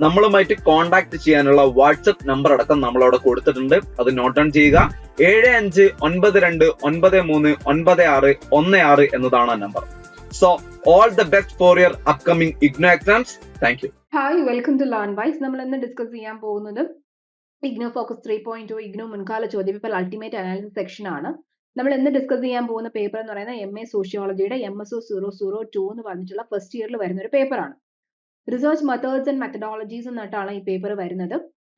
നമ്മളുമായിട്ട് കോൺടാക്ട് ചെയ്യാനുള്ള WhatsApp number അടക്കം നമ്മൾ അവിടെ കൊടുത്തിട്ടുണ്ട്. അത് നോട്ട് ഡൗൺ ചെയ്യുക. ഏഴ് അഞ്ച് ഒൻപത് രണ്ട് ഒൻപത് മൂന്ന് ഒൻപത് ആറ് ഒന്ന് ആറ് എന്നതാണ് ആ number so all the best for your upcoming IGNOU exams thank you hi welcome to Learnwise നമ്മൾ ഇന്ന് ഡിസ്കസ് ചെയ്യാൻ പോകുന്നത് IGNOU focus three point IGNOU മുൻകാല ചോദ്യപേപ്പർ അൾട്ടിമേറ്റ് അനാലിസിസ് സെക്ഷൻ ആണ്. നമ്മൾ ഇന്ന് ഡിസ്കസ് ചെയ്യാൻ പോകുന്ന പേപ്പർ എന്ന് പറയുന്നത് M A സോഷ്യോളജിയുടെ M S O zero zero two എന്ന് പറഞ്ഞിട്ടുള്ള ഫസ്റ്റ് ഇയറിൽ വരുന്ന ഒരു പേപ്പറാണ് റിസർച്ച് മെത്തേഡ്സ് ആൻഡ് മെത്തഡോളജീസ് എന്നിട്ടാണ് ഈ പേപ്പർ വരുന്നത്.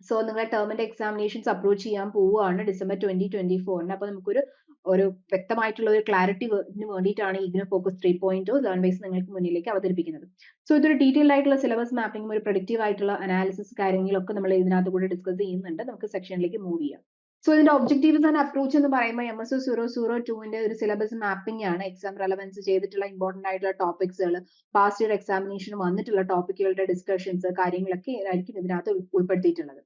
സോ നിങ്ങളെ ടേമിന്റെ എക്സാമിനേഷൻസ് അപ്രോച്ച് ചെയ്യാൻ പോവുകയാണ് ഡിസംബർ ട്വന്റി ട്വന്റി ഫോറിന് അപ്പൊ നമുക്കൊരു ഒരു വ്യക്തമായിട്ടുള്ള ഒരു ക്ലാരിറ്റി വേണ്ടിയിട്ടാണ് ഇതിന് focus three point learn base നിങ്ങൾക്ക് മുന്നിലേക്ക് അവതരിപ്പിക്കുന്നത്. സോ ഇതൊരു ഡീറ്റെയിൽ ആയിട്ടുള്ള സിലബസ് മാപ്പിംഗും ഒരു പ്രൊഡക്റ്റീവ് ആയിട്ടുള്ള അനാലിസിസ് കാര്യങ്ങളൊക്കെ നമ്മൾ ഇതിനകത്ത് കൂടെ ഡിസ്കസ് ചെയ്യുന്നുണ്ട്. നമുക്ക് സെക്ഷനിലേക്ക് മൂവ് ചെയ്യാം. സോ ഇതിന്റെ ഒബ്ജക്റ്റീവ്സ് ആൻഡ് അപ്രോച്ച് എന്ന് പറയുമ്പോൾ M S O zero zero ടുവിന്റെ ഒരു സിലബസ് മാപ്പിംഗ് ആണ്. എക്സാം റെലവൻസ് ചെയ്തിട്ടുള്ള ഇമ്പോർട്ടന്റ് ആയിട്ടുള്ള ടോപ്പിക്സുകൾ പാസ്റ്റ് ഇയർ എക്സാമിനേഷൻ വന്നിട്ടുള്ള ടോപ്പിക്കുകളുടെ ഡിസ്കഷൻസ് കാര്യങ്ങളൊക്കെ ആയിരിക്കും ഇതിനകത്ത് ഉൾ- ഉൾപ്പെടുത്തിയിട്ടുള്ളത്.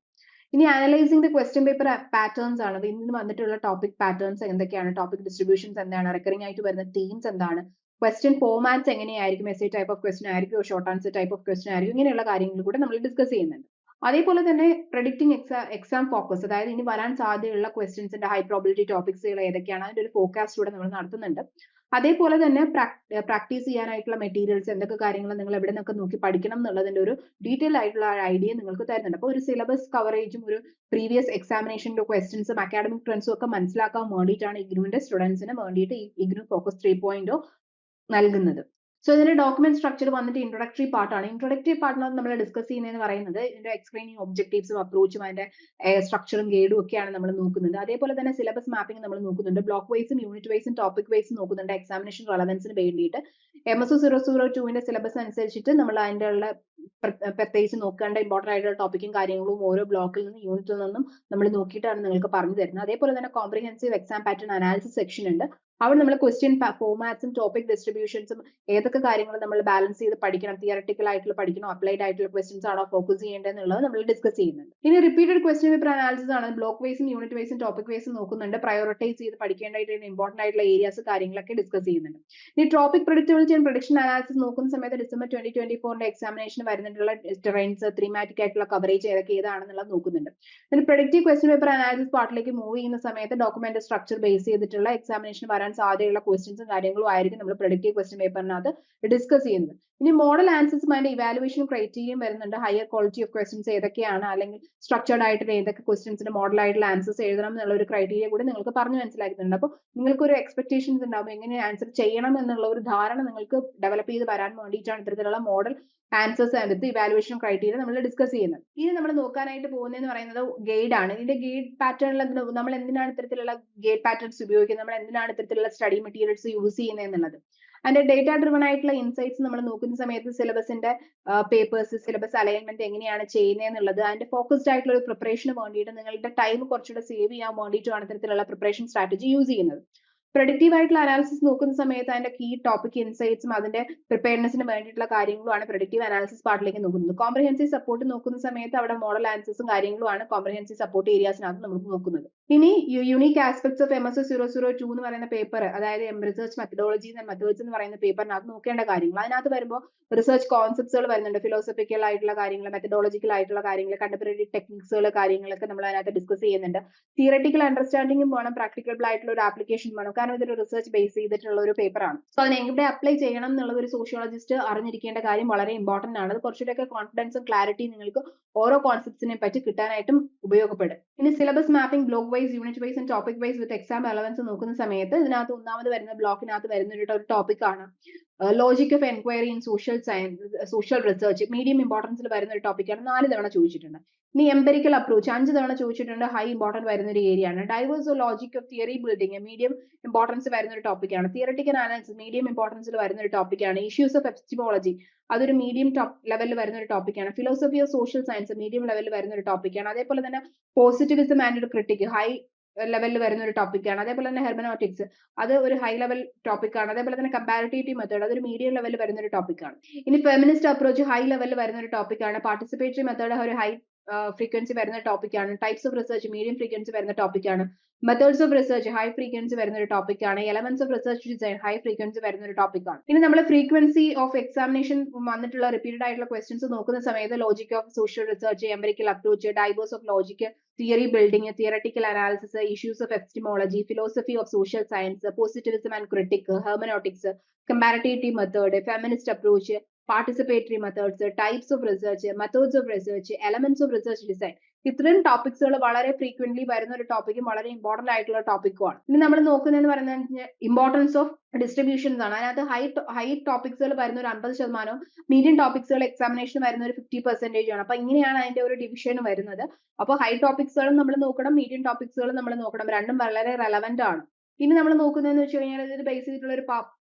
ഇനി analysing the question paper patterns ആണ്. ഇന്ന് വന്നിട്ടുള്ള ടോപ്പിക് പാറ്റേൺസ് എന്തൊക്കെയാണ്? ടോപ്പിക് ഡിസ്ട്രിബ്യൂഷൻസ് എന്താണ്? റെക്കറിംഗ് ആയിട്ട് വരുന്ന തീംസ് എന്താണ്? ക്വസ്റ്റ്യൻ ഫോമാറ്റ്സ് എങ്ങനെയായിരിക്കും? എസ് ടൈപ്പ് ഓഫ് ക്വസ്റ്റ്യൻ ആയിരിക്കും short answer type of question ആയിരിക്കും ഇങ്ങനെയുള്ള കാര്യങ്ങൾ കൂടെ നമ്മൾ ഡിസ്കസ് ചെയ്യുന്നുണ്ട്. അതേപോലെ തന്നെ പ്രഡിക്റ്റിംഗ് എക്സാം എക്സാം ഫോക്കസ് അതായത് ഇനി വരാൻ സാധ്യതയുള്ള ക്വസ്റ്റ്യൻസിന്റെ ഹൈ പ്രോബിലിറ്റി ടോപ്പിക്സുകൾ ഏതൊക്കെയാണ്? അതിന്റെ ഒരു ഫോക്കാസ്റ്റ് കൂടെ നമ്മൾ നടത്തുന്നുണ്ട്. അതേപോലെ തന്നെ പ്രാക്ടീസ് ചെയ്യാനായിട്ടുള്ള മെറ്റീരിയൽസ് എന്തൊക്കെ കാര്യങ്ങൾ നിങ്ങൾ എവിടെ നിന്നൊക്കെ നോക്കി പഠിക്കണം എന്നുള്ളതിന്റെ ഒരു ഡീറ്റെയിൽ ആയിട്ടുള്ള ഐഡിയ നിങ്ങൾക്ക് തരുന്നുണ്ട്. അപ്പോൾ ഒരു സിലബസ് കവറേജും ഒരു പ്രീവിയസ് എക്സാമിനേഷന്റെ ക്വസ്റ്റ്യൻസും അക്കാഡമിക് ട്രെൻഡ്സും ഒക്കെ മനസ്സിലാക്കാൻ വേണ്ടിയിട്ടാണ് ഇഗ്നുവിന്റെ സ്റ്റുഡൻസിന് വേണ്ടിയിട്ട് ഇഗ്നു ഫോക്കസ് ത്രീ പോയിന്റ് നൽകുന്നത്. സോ ഇതിന്റെ ഡോക്യുമെന്റ് സ്ട്രക്ചർ വന്നിട്ട് ഇൻട്രൊഡക്ടറി പാർട്ടാണ് ഇൻട്രൊഡക്ടറി പാർട്ടിനകത്ത് നമ്മൾ ഡിസ്കസ് ചെയ്യുന്നതെന്ന് പറയുന്നത് ഇതിന്റെ എക്സ്പ്ലെയിനിങ് ഒബ്ജക്റ്റീവ്സും അപ്രോച്ചും അതിന്റെ സ്ട്രക്ചറും ഗൈഡും ഒക്കെയാണ് നമ്മൾ നോക്കുന്നത്. അതേപോലെ തന്നെ സിലബസ് മാപ്പിംഗ് നമ്മൾ നോക്കുന്നുണ്ട്. ബ്ലോക്ക് വൈസും യൂണിറ്റ് വൈസും ടോപ്പിക് വൈസും നോക്കുന്നുണ്ട്. എക്സാമിനേഷൻ റെലവൻസിന് വേണ്ടിയിട്ട്. എം എസ് സീറോ സീറോ ടുവിന്റെ സിലബസ് അനുസരിച്ചിട്ട് നമ്മൾ അതിന്റെ ഉള്ള പ്ര- പ്രത്യേകിച്ച് നോക്കേണ്ട ഇമ്പോർട്ടന്റ് ആയിട്ടുള്ള ടോപ്പിക്കും കാര്യങ്ങളും ഓരോ ബ്ലോക്കിൽ നിന്നും യൂണിറ്റിൽ നിന്നും നമ്മൾ നോക്കിയിട്ടാണ് നിങ്ങൾക്ക് പറഞ്ഞു തരുന്നത്. അതേപോലെ തന്നെ comprehensive exam pattern analysis section ഉണ്ട്. അവിടെ നമ്മൾ ക്വസ്റ്റ്യൻ ഫോമാറ്റ്സും ടോപ്പിക് ഡിസ്ട്രിബ്യൂഷൻസും ഏതൊക്കെ കാര്യങ്ങൾ നമ്മൾ ബാലൻസ് ചെയ്ത് പഠിക്കണം തിയറട്ടിക്കൽ ആയിട്ടുള്ള പഠിക്കണോ അപ്ലൈഡ് ആയിട്ടുള്ള ക്വസ്റ്റ്യൻസ് ആണോ ഫോക്കസ് ചെയ്യേണ്ടത് എന്നുള്ളത് നമ്മൾ ഡിസ്കസ് ചെയ്യുന്നുണ്ട്. ഇനി റിപ്പീറ്റഡ് ക്വസ്റ്റ്യൻ പേപ്പർ അനാലിസിസ് ആണ്. ബ്ലോക്ക് വൈസും യൂണിറ്റ് വൈസും ടോപ്പിക് വൈസും നോക്കുന്നുണ്ട്. പ്രയോറിറ്റൈസ് ചെയ്ത് പഠിക്കേണ്ടതായിട്ട് ഇമ്പോർട്ടന്റ് ആയിട്ടുള്ള ഏരിയാസ് കാര്യങ്ങളൊക്കെ ഡിസ്കസ് ചെയ്യുന്നുണ്ട്. ഇനി topic predictability and prediction analysis നോക്കുന്ന സമയത്ത് ഡിസംബർ ട്വന്റി ട്വന്റി ഫോറിന്റെ എക്സാമിനേഷൻ വരുന്നിട്ടുള്ള ട്രെൻഡ്സ് ത്രീമാറ്റിക് ആയിട്ടുള്ള കവറേജ് ഏതൊക്കെ ഏതാണെന്നുള്ളത് നോക്കുന്നുണ്ട്. ഇനി പ്രൊഡക്റ്റീവ് ക്വസ്റ്റ്യൻ പേപ്പർ അനാലിസിസ് പാർട്ടിലേക്ക് മൂവ് ചെയ്യുന്ന സമയത്ത് ഡോക്യുമെന്റ് സ്ട്രക്ചർ ബേസ് ചെയ്തിട്ടുള്ള എക്സാമിനേഷൻ വരാൻ സാധ്യതയുള്ള ക്വസ്റ്റ്യൻസും കാര്യങ്ങളും ആയിരിക്കും നമ്മൾ പ്രൊഡക്റ്റീവ് ക്വസ്റ്റ്യൻ പേപ്പറിനകത്ത് ഡിസ്കസ് ചെയ്യുന്നത്. ഇനി മോഡൽ ആൻസേഴ്സും അതിന്റെ ഇവാലുവേഷൻ ക്രൈറ്റീരിയയും വരുന്നുണ്ട്. ഹയർ ക്വാളിറ്റി ഓഫ് ക്വസ്റ്റ്യൻസ് ഏതൊക്കെയാണ്? അല്ലെങ്കിൽ സ്ട്രക്ചേർഡ് ആയിട്ട് ഏതൊക്കെ ക്വസ്റ്റ്യൻസിന്റെ മോഡൽ ആയിട്ടുള്ള ആൻസേഴ്സ് എഴുതണം എന്നുള്ള ഒരു ക്രൈറ്റീരിയ കൂടി നിങ്ങൾക്ക് പറഞ്ഞു മനസ്സിലാക്കുന്നുണ്ട് അപ്പോൾ നിങ്ങൾക്ക് ഒരു എക്സ്പെക്ടേഷൻസ് ഉണ്ടാവും എങ്ങനെ ആൻസർ ചെയ്യണം എന്നുള്ള ഒരു ധാരണ നിങ്ങൾക്ക് ഡെവലപ്പ് ചെയ്ത് വരാൻ വേണ്ടിയിട്ടാണ് ഇത്തരത്തിലുള്ള മോഡൽ ആൻസേഴ്സ് എടുത്ത് ഇവാലുവേഷൻ ക്രൈറ്റീരിയ നമ്മൾ ഡിസ്കസ് ചെയ്യുന്നത്. ഇനി നമ്മൾ നോക്കാനായിട്ട് പോകുന്നതെന്ന് പറയുന്നത് ഗൈഡ് ആണ്. ഇതിന്റെ ഗൈഡ് പാറ്റേണിൽ നമ്മൾ എന്തിനാണ് ഇത്തരത്തിലുള്ള ഗൈഡ് പാറ്റേൺസ് ഉപയോഗിക്കുന്നത്? നമ്മൾ എന്തിനാണ് ഇത്തരത്തിലുള്ള സ്റ്റഡി മെറ്റീരിയൽസ് യൂസ് ചെയ്യുന്നത് എന്നുള്ളത്. അതിന്റെ ഡേറ്റ ഡ്രിവൺ ആയിട്ടുള്ള ഇൻസൈറ്റ്സ് നമ്മൾ നോക്കുന്ന സമയത്ത് സിലബസിന്റെ പേപ്പേഴ്സ് സിലബസ് അലൈൻമെന്റ് എങ്ങനെയാണ് ചെയ്യുന്നത് എന്നുള്ളത് അതിന്റെ ഫോക്കസ്ഡ് ആയിട്ടുള്ള ഒരു പ്രിപ്പറേഷന് വേണ്ടിയിട്ട് നിങ്ങളുടെ ടൈം കുറച്ചുകൂടെ സേവ് ചെയ്യാൻ വേണ്ടിയിട്ടാണ് ഇത്തരത്തിലുള്ള പ്രിപ്പറേഷൻ സ്ട്രാറ്റജി യൂസ് ചെയ്യുന്നത്. പ്രൊഡക്റ്റീവ് ആയിട്ടുള്ള അനാലിസിസ് നോക്കുന്ന സമയത്ത് അതിന്റെ കീ ടോപ്പിക് ഇൻസൈറ്റ്സും അതിന്റെ പ്രിപ്പയർനെസിന് വേണ്ടിയിട്ടുള്ള കാര്യങ്ങളുമാണ് പ്രൊഡക്റ്റീവ് അനാലിസിസ് പാർട്ടിലേക്ക് നോക്കുന്നത്. കോംപ്രഹെൻസീവ് സപ്പോർട്ട് നോക്കുന്ന സമയത്ത് അവിടെ മോഡൽ ആൻസേഴ്സും കാര്യങ്ങളുമാണ് കോംപ്രഹെൻസീവ് സപ്പോർട്ട് ഏരിയാസിനകത്ത് നമ്മൾ നോക്കുന്നത്. ഇനി unique aspects of M S zero zero two എന്ന് പറയുന്ന പേപ്പർ അതായത് എം റിസർച്ച് മെത്തഡോളജി മെത്തേഡ്സ് എന്ന് പറയുന്ന പേപ്പറിനകത്ത് നോക്കേണ്ട കാര്യങ്ങൾ. അതിനകത്ത് വരുമ്പോൾ റിസർച്ച് കോൺസെപ്റ്റ്സുകൾ വരുന്നുണ്ട്. ഫിലോസഫിക്കൽ ആയിട്ടുള്ള കാര്യങ്ങൾ മെത്തഡോളജിക്കൽ ആയിട്ടുള്ള കാര്യങ്ങൾ കണ്ടംപററി ടെക്നിക്സുകൾ കാര്യങ്ങളൊക്കെ നമ്മൾ അതിനകത്ത് ഡിസ്കസ് ചെയ്യുന്നുണ്ട്. തിയറട്ടിക്കൽ അണ്ടർസ്റ്റാൻഡിംഗും വേണം പ്രാക്ടിക്കൽ ആയിട്ടുള്ള ഒരു ആപ്ലിക്കേഷൻ വേണം. കാരണം ഇതൊരു റിസർച്ച് ബേസ് ചെയ്തിട്ടുള്ള ഒരു പേപ്പറാണ് സോ അതിനെ എവിടെ അപ്ലൈ ചെയ്യണം എന്നുള്ള ഒരു സോഷ്യോളജിസ്റ്റ് അറിഞ്ഞിരിക്കേണ്ട കാര്യം വളരെ ഇമ്പോർട്ടന്റ് ആണ്. അത് കുറച്ചുകൂടെയൊക്കെ കോൺഫിഡൻസും ക്ലാരിറ്റിയും നിങ്ങൾക്ക് ഓരോ കോൺസെപ്റ്റ്സിനെ പറ്റി കിട്ടാനായിട്ടും ഉപയോഗപ്പെടും. ഇനി syllabus mapping block wise unit wise and topic wise with exam relevance നോക്കുന്ന സമയത്ത് ഇതിനകത്ത് ഒന്നാമത് വരുന്ന ബ്ലോക്കിനകത്ത് വരുന്ന ഒരു ടോപ്പിക് ആണ്. Logic of enquiry in social science social research medium ഇമ്പോർട്ടൻസിൽ വരുന്ന ഒരു ടോപ്പിക്കാണ് നാല് തവണ ചോദിച്ചിട്ടുണ്ട്. ഇനി എംപെരിക്കൽ അപ്രോച്ച് അഞ്ച് തവണ ചോദിച്ചിട്ടുണ്ട് ഹൈ ഇമ്പോർട്ടന്റ് വരുന്ന ഒരു ഏരിയ ആണ് diverse logic of theory building medium importance വരുന്ന ഒരു ടോപ്പിക്കാണ് തിയറട്ടിക്കൽ അനാലിസിസ് മീഡിയം ഇമ്പോർട്ടൻസിൽ വരുന്ന ഒരു ടോപ്പിക്കാണ് ഇഷ്യൂസ് ഓഫ് എപ്സ്റ്റിമോളജി അതൊരു മീഡിയം ടോപ്പ് ലെവലിൽ വരുന്ന ഒരു ടോപ്പിക്കാണ് philosophy of social science medium ലെവലിൽ വരുന്ന ഒരു ടോപ്പിക്കാണ് അതേപോലെ തന്നെ പോസിറ്റിവിസം ആൻഡ് ഒരു ക്രിട്ടിക് ഹൈ ലെവലിൽ വരുന്ന ഒരു ടോപ്പിക്കാണ് അതേപോലെ തന്നെ ഹെർമനോട്ടിക്സ് അത് ഒരു ഹൈ ലെവൽ ടോപ്പിക്കാണ് അതേപോലെ തന്നെ കമ്പാരിറ്റീവ് മെത്തേഡ് അതൊരു മീഡിയം ലെവലിൽ വരുന്ന ഒരു ടോപ്പിക്കാണ് ഇനി ഫെമിനിസ്റ്റ് അപ്രോച്ച് ഹൈ ലെവലിൽ വരുന്ന ഒരു ടോപ്പിക്കാണ് പാർട്ടിസിപ്പേറ്ററി മെത്തേഡ് ഒരു ഹൈ ഫ്രീക്വൻസി വരുന്ന ടോപ്പിക്കാണ് types of research medium frequency വരുന്ന ടോപ്പിക്കാണ് methods of research high frequency വരുന്ന ഒരു ടോപ്പിക്കാണ് elements of research design high frequency വരുന്ന ഒരു ടോപ്പിക്കാണ് ഇനി നമ്മൾ ഫ്രീക്വൻസി ഓഫ് എക്സാമിനേഷൻ വന്നിട്ടുള്ള റിപ്പീറ്റഡ് ആയിട്ടുള്ള ക്വസ്റ്റ്യൻസ് നോക്കുന്ന സമയത്ത് logic of social research empirical approach diverse of logic theory building theoretical analysis issues of epistemology philosophy of social science positivism and critique hermeneutics comparative method feminist approach participatory methods types of research methods of research elements of research design ഇത്രയും ടോപ്പിക്സുകൾ വളരെ frequently വരുന്ന ഒരു ടോപ്പിക്കും വളരെ important ആയിട്ടുള്ള ടോപ്പിക്കുമാണ് ഇനി നമ്മൾ നോക്കുന്നതെന്ന് പറയുന്നത് ഇമ്പോർട്ടൻസ് ഓഫ് ഡിസ്ട്രിബ്യൂഷൻസ് ആണ് അതിനകത്ത് ഹൈ ഹൈ ടോപ്പിക്സുകൾ വരുന്ന ഒരു അമ്പത് ശതമാനവും മീഡിയം ടോപ്പിക്സുകൾ എക്സാമിനേഷൻ വരുന്ന ഒരു ഫിഫ്റ്റി പെർസെന്റേജ് ആണ്. അപ്പൊ ഇങ്ങനെയാണ് അതിന്റെ ഒരു ഡിവിഷൻ വരുന്നത്. അപ്പോൾ ഹൈ ടോപ്പിക്സുകളും നമ്മൾ നോക്കണം മീഡിയം ടോപ്പിക്സുകളും നമ്മൾ നോക്കണം. രണ്ടും വളരെ റെലവെന്റ് ആണ്. ഇനി നമ്മൾ നോക്കുന്നതെന്ന് വെച്ച് കഴിഞ്ഞാൽ ഇത് ബേസ് ചെയ്തിട്ടുള്ള ഒരു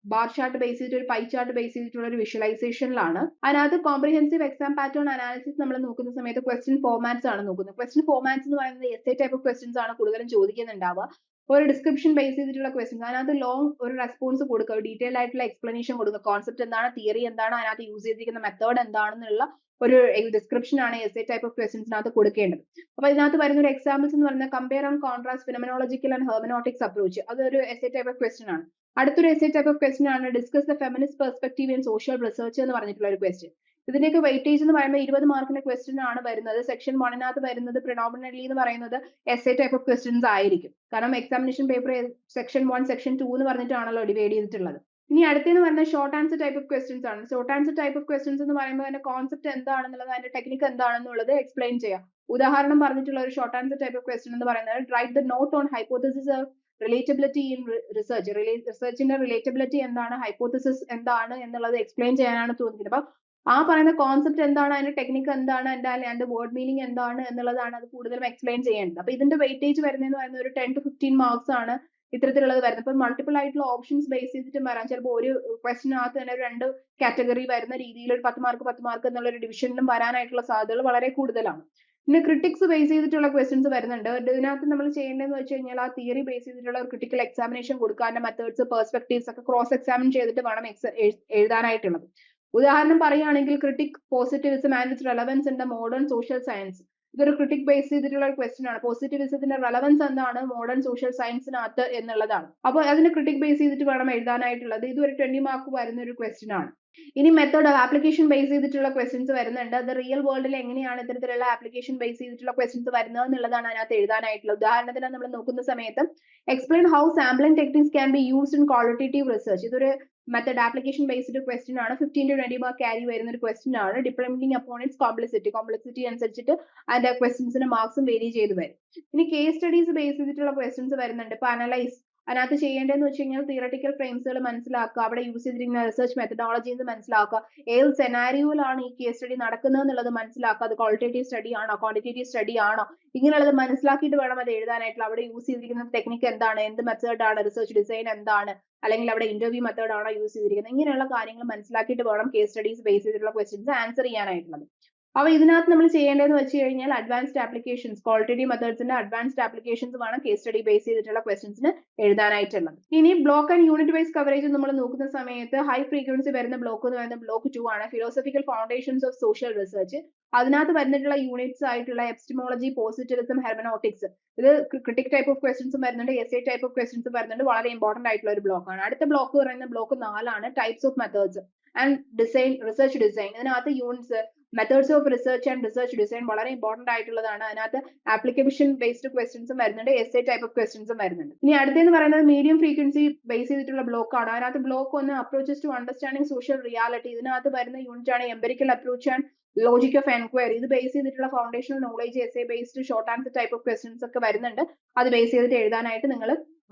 ബാർ ചാർട്ട് ബേസ് ചെയ്തിട്ട് ഒരു പൈ ചാർട്ട് ബേസ് ചെയ്തിട്ടുള്ള ഒരു വിഷ്വലൈസേഷനിലാണ് അതിനകത്ത് കോംപ്രിഹെൻസീവ് എക്സാം പാറ്റേൺ അനാലിസിസ് നമ്മൾ നോക്കുന്ന സമയത്ത് ക്വസ്റ്റ്യൻ ഫോർമാറ്റ്സ് ആണ് നോക്കുന്നത്. ക്വസ്റ്റ്യൻ ഫോർമാറ്റ്സ് എന്ന് പറയുന്നത് S A type of questions ആണ് കൂടുതലും ചോദിക്കുന്നുണ്ടാവുക. ഒരു ഡിസ്ക്രിപ്ഷൻ ബേസ് ചെയ്തിട്ടുള്ള ക്വസ്റ്റ്യൻസ് അതിനകത്ത് ലോങ് ഒരു റെസ്പോൺസ് കൊടുക്കുക. ഡീറ്റെയിൽ ആയിട്ടുള്ള എക്സ്പ്ലനേഷൻ കൊടുക്കുക. കോൺസെപ്റ്റ് എന്താണ്? തിയറി എന്താണ്? അതിനകത്ത് യൂസ് ചെയ്തിരിക്കുന്ന മെത്തേഡ് എന്താണെന്നുള്ള ഒരു ഡിസ്ക്രിപ്ഷൻ ആണ് എസ് എ ടൈപ്പ് ഓഫ് ക്വസ്റ്റ്യൻസിനകത്ത് കൊടുക്കേണ്ടത്. അപ്പൊ ഇതിനകത്ത് വരുന്ന ഒരു എക്സാമ്പിൾസ് എന്ന് പറയുന്നത് compare and contrast phenomenological and hermeneutics approach അതൊരു S A type of question ആണ്. അടുത്തൊരു എസ് ടൈപ്പ് ഓഫ് ക്വസ്റ്റൻ ആണ്. Discuss the feminist perspective in social research എന്ന് പറഞ്ഞിട്ടുള്ള ഒരു ക്വസ്റ്റ്യൻ ഇതിന്റെയൊക്കെ വെയിറ്റേജ് എന്ന് പറയുമ്പോൾ ഇരുപത് മാർക്കിന്റെ ക്വസ്റ്റ്യൻ ആണ് വരുന്നത്. സെക്ഷൻ വണ്ണിനകത്ത് വരുന്നത് പ്രിനോമിനലി എന്ന് പറയുന്നത് essay type of questions ആയിരിക്കും. കാരണം examination paper section one section two എന്ന് പറഞ്ഞിട്ടാണല്ലോ ഡിവൈഡ് ചെയ്തിട്ടുള്ളത്. ഇനി അടുത്തെന്ന് പറയുന്നത് short answer type of questions ആണ്. Short answer type of questions എന്ന് പറയുമ്പോൾ അതിന്റെ കോൺസെപ്റ്റ് എന്താണെന്നുള്ളത് അതിന്റെ ടെക്നിക്ക് എന്താണെന്നുള്ളത് എക്സ്പ്ലെയിൻ ചെയ്യാം. ഉദാഹരണം പറഞ്ഞിട്ടുള്ള ഒരു short answer type of question എന്ന് പറയുന്നത് write the note on hypothesis of relatability in research റിസർച്ചിന്റെ relatability എന്താണ്? ഹൈപ്പോത്തിസിസ് എന്താണ്? എന്നുള്ളത് എക്സ്പ്ലെയിൻ ചെയ്യാനാണ് തോന്നിക്കുന്നത് അപ്പൊ ആ പറയുന്ന കോൺസെപ്റ്റ് എന്താണ്? അതിന്റെ ടെക്നിക്ക് എന്താണ്? എന്താ അതിന്റെ വേർഡ് മീനിങ് എന്താണ്? എന്നുള്ളതാണ് അത് കൂടുതലും എക്സ്പ്ലെയിൻ ചെയ്യേണ്ടത്. അപ്പൊ ഇതിന്റെ വെയിറ്റേജ് വരുന്നതെന്ന് പറയുന്നത് ഒരു ടെൻ ടു ഫിഫ്റ്റീൻ മാർക്സ് ആണ് ഇത്തരത്തിലുള്ളത് വരുന്നത്. ഇപ്പൊ മൾട്ടിപ്പിൾ ആയിട്ടുള്ള ഓപ്ഷൻസ് ബേസ് ചെയ്തിട്ടും വരാം. ചിലപ്പോൾ ഒരു ക്വസ്റ്റിനകത്ത് തന്നെ രണ്ട് കാറ്റഗറി വരുന്ന രീതിയിൽ ഒരു പത്ത് മാർക്ക് പത്ത് മാർക്ക് എന്നുള്ള ഒരു ഡിവിഷനിലും വരാനായിട്ടുള്ള സാധ്യതകൾ വളരെ കൂടുതലാണ്. പിന്നെ ക്രിട്ടിക്സ് ബേസ് ചെയ്തിട്ടുള്ള ക്വസ്റ്റ്യൻസ് വരുന്നുണ്ട്. ഇതിനകത്ത് നമ്മൾ ചെയ്യേണ്ടതെന്ന് വെച്ച് കഴിഞ്ഞാൽ ആ തിയറി ബേസ് ചെയ്തിട്ടുള്ള ഒരു ക്രിട്ടിക്കൽ എക്സാമിനേഷൻ കൊടുക്കാന്റെ മെത്തേഡ്സ് പെർസ്പെക്ടീവ്സ് ഒക്കെ ക്രോസ് എക്സാമിൻ ചെയ്തിട്ട് വേണം എഴുതാനായിട്ടുള്ളത്. ഉദാഹരണം പറയുകയാണെങ്കിൽ critique positivism and its relevance in the modern social science ഇതൊരു ക്രിട്ടിക് ബേസ് ചെയ്തിട്ടുള്ള ഒരു ക്വസ്റ്റ്യൻ ആണ്. പോസിറ്റിവിസത്തിന്റെ റെലവൻസ് എന്താണ്? മോഡേൺ സോഷ്യൽ സയൻസിനകത്ത് എന്നുള്ളതാണ്. അപ്പോൾ അതിന് ക്രിട്ടിക് ബേസ് ചെയ്തിട്ട് വേണം എഴുതാനായിട്ടുള്ളത്. ഇതൊരു ട്വന്റി മാർക്ക് വരുന്ന ഒരു ക്വസ്റ്റ്യൻ ആണ്. ഇനി മെത്തേഡ് ആപ്ലിക്കേഷൻ ബേസ് ചെയ്തിട്ടുള്ള ക്വസ്റ്റ്യൻസ് വരുന്നുണ്ട്. അത് റിയൽ വേൾഡിൽ എങ്ങനെയാണ് ഇത്തരത്തിലുള്ള ആപ്ലിക്കേഷൻ ബേസ് ചെയ്തിട്ടുള്ള ക്വസ്റ്റ്യൻസ് വരുന്നത് എന്നുള്ളതാണ് അതിനകത്ത് എഴുതാനായിട്ടുള്ളത്. ഉദാഹരണത്തിന് നമ്മൾ നോക്കുന്ന സമയത്ത് explain how sampling techniques can be used in qualitative research ഇതൊരു മെത്തഡ് ആപ്ലിക്കേഷൻ ബേസ്ഡ് ക്വസ്റ്റ്യൻ ആണ്. Fifteen to twenty mark carry വരുന്ന ഒരു ക്വസ്റ്റ്യൻ ആണ്. Depending upon its complexity complexity അനുസരിച്ചിട്ട് അതിന്റെ ക്വസ്റ്റ്യൻസിന് മാർക്സും വേരി ചെയ്ത് വരും. ഇനി കേസ് സ്റ്റഡീസ് ബേസ് ചെയ്തിട്ടുള്ള ക്വസ്റ്റ്യൻസ് വരുന്നുണ്ട്. ഇപ്പൊ അനലൈസ് അതിനകത്ത് ചെയ്യേണ്ടതെന്ന് വെച്ച് കഴിഞ്ഞാൽ തിയറട്ടിക്കൽ ഫ്രെയിംസുകൾ മനസ്സിലാക്കുക അവിടെ യൂസ് ചെയ്തിരിക്കുന്ന റിസർച്ച് മെത്തഡോളജീസ് മനസ്സിലാക്കുക ഏത് സെനാരിയോയിലാണ് ഈ കേസ് സ്റ്റഡി നടക്കുന്നത് എന്നുള്ളത് മനസ്സിലാക്കുക അത് ക്വാളിറ്റേറ്റീവ് സ്റ്റഡി ആണോ ക്വാണ്ടിറ്റേറ്റീവ് സ്റ്റഡി ആണോ ഇങ്ങനെയുള്ളത് മനസ്സിലാക്കിയിട്ട് വേണം അത് എഴുതാനായിട്ടുള്ള. അവിടെ യൂസ് ചെയ്തിരിക്കുന്ന ടെക്നിക്ക് എന്താണ് എന്ത് മെത്തേഡ് ആണ് റിസർച്ച് ഡിസൈൻ എന്താണ് അല്ലെങ്കിൽ അവിടെ ഇന്റർവ്യൂ മെത്തേഡ് ആണോ യൂസ് ചെയ്തിരിക്കുന്നത് ഇങ്ങനെയുള്ള കാര്യങ്ങൾ മനസ്സിലാക്കിയിട്ട് വേണം കേസ് സ്റ്റഡീസ് ബേസ് ചെയ്തിട്ടുള്ള ക്വസ്റ്റ്യൻസ് ആൻസർ ചെയ്യാനായിട്ടുള്ളത്. അപ്പൊ ഇതിനകത്ത് നമ്മൾ ചെയ്യേണ്ടതെന്ന് വെച്ച് കഴിഞ്ഞാൽ അഡ്വാൻസ്ഡ് ആപ്ലിക്കേഷൻസ് ക്വാളിറ്റേറ്റീവ് മെത്തേഡ്സിന്റെ അഡ്വാൻസ്ഡ് ആപ്ലിക്കേഷൻസ് വേണം കേസ് സ്റ്റഡി ബേസ് ചെയ്തിട്ടുള്ള ക്വസ്റ്റ്യൻസിന് എഴുതാനായിട്ടുള്ളത്. ഇനി block and unit wise coverage നമ്മൾ നോക്കുന്ന സമയത്ത് ഹൈ ഫ്രീക്വൻസി വരുന്ന ബ്ലോക്ക് എന്ന് പറയുന്നത് ബ്ലോക്ക് ടു ആണ്. Philosophical foundations of social research അതിനകത്ത് വന്നിട്ടുള്ള യൂണിറ്റ്സ് ആയിട്ടുള്ള എപ്സ്റ്റിമോളജി പോസിറ്റിവിസം ഹെർമനോട്ടിക്സ് ഇത് ക്രിട്ടിക് ടൈപ്പ് ഓഫ് ക്വസ്റ്റൻസ് വരുന്നുണ്ട് S A type of questions വരുന്നുണ്ട്. വളരെ ഇമ്പോർട്ടന്റ് ആയിട്ടുള്ള ഒരു ബ്ലോക്കാണ് അടുത്ത ബ്ലോക്ക് പറയുന്ന ബ്ലോക്ക് നാലാണ് types of methods and design research design ഇതിനകത്ത് units methods of research and research design വളരെ ഇമ്പോർട്ടന്റ് ആയിട്ടുള്ളതാണ്. അതിനകത്ത് ആപ്ലിക്കേഷൻ ബേസ്ഡ് ക്വസ്റ്റൻസും വരുന്നുണ്ട് എസ് എ ടൈപ്പ് ഓഫ് ക്വസ്റ്റൻസും വരുന്നുണ്ട്. ഇനി അടുത്തെന്ന് പറയുന്നത് മീഡിയം ഫ്രീക്വൻസി ബേസ് ചെയ്തിട്ടുള്ള ബ്ലോക്ക് ആണ്. അതിനകത്ത് ബ്ലോക്ക് ഒന്ന് approaches to understanding social reality ഇതിനകത്ത് വരുന്ന യൂണിറ്റ് ആണ് empirical approach and logic of enquiry ഇത് ബേസ് ചെയ്തിട്ടുള്ള foundational knowledge essay based short answer type of questions ഒക്കെ വരുന്നുണ്ട്. അത് ബേസ് ചെയ്തിട്ട് എഴുതാനായിട്ട് നിങ്ങൾ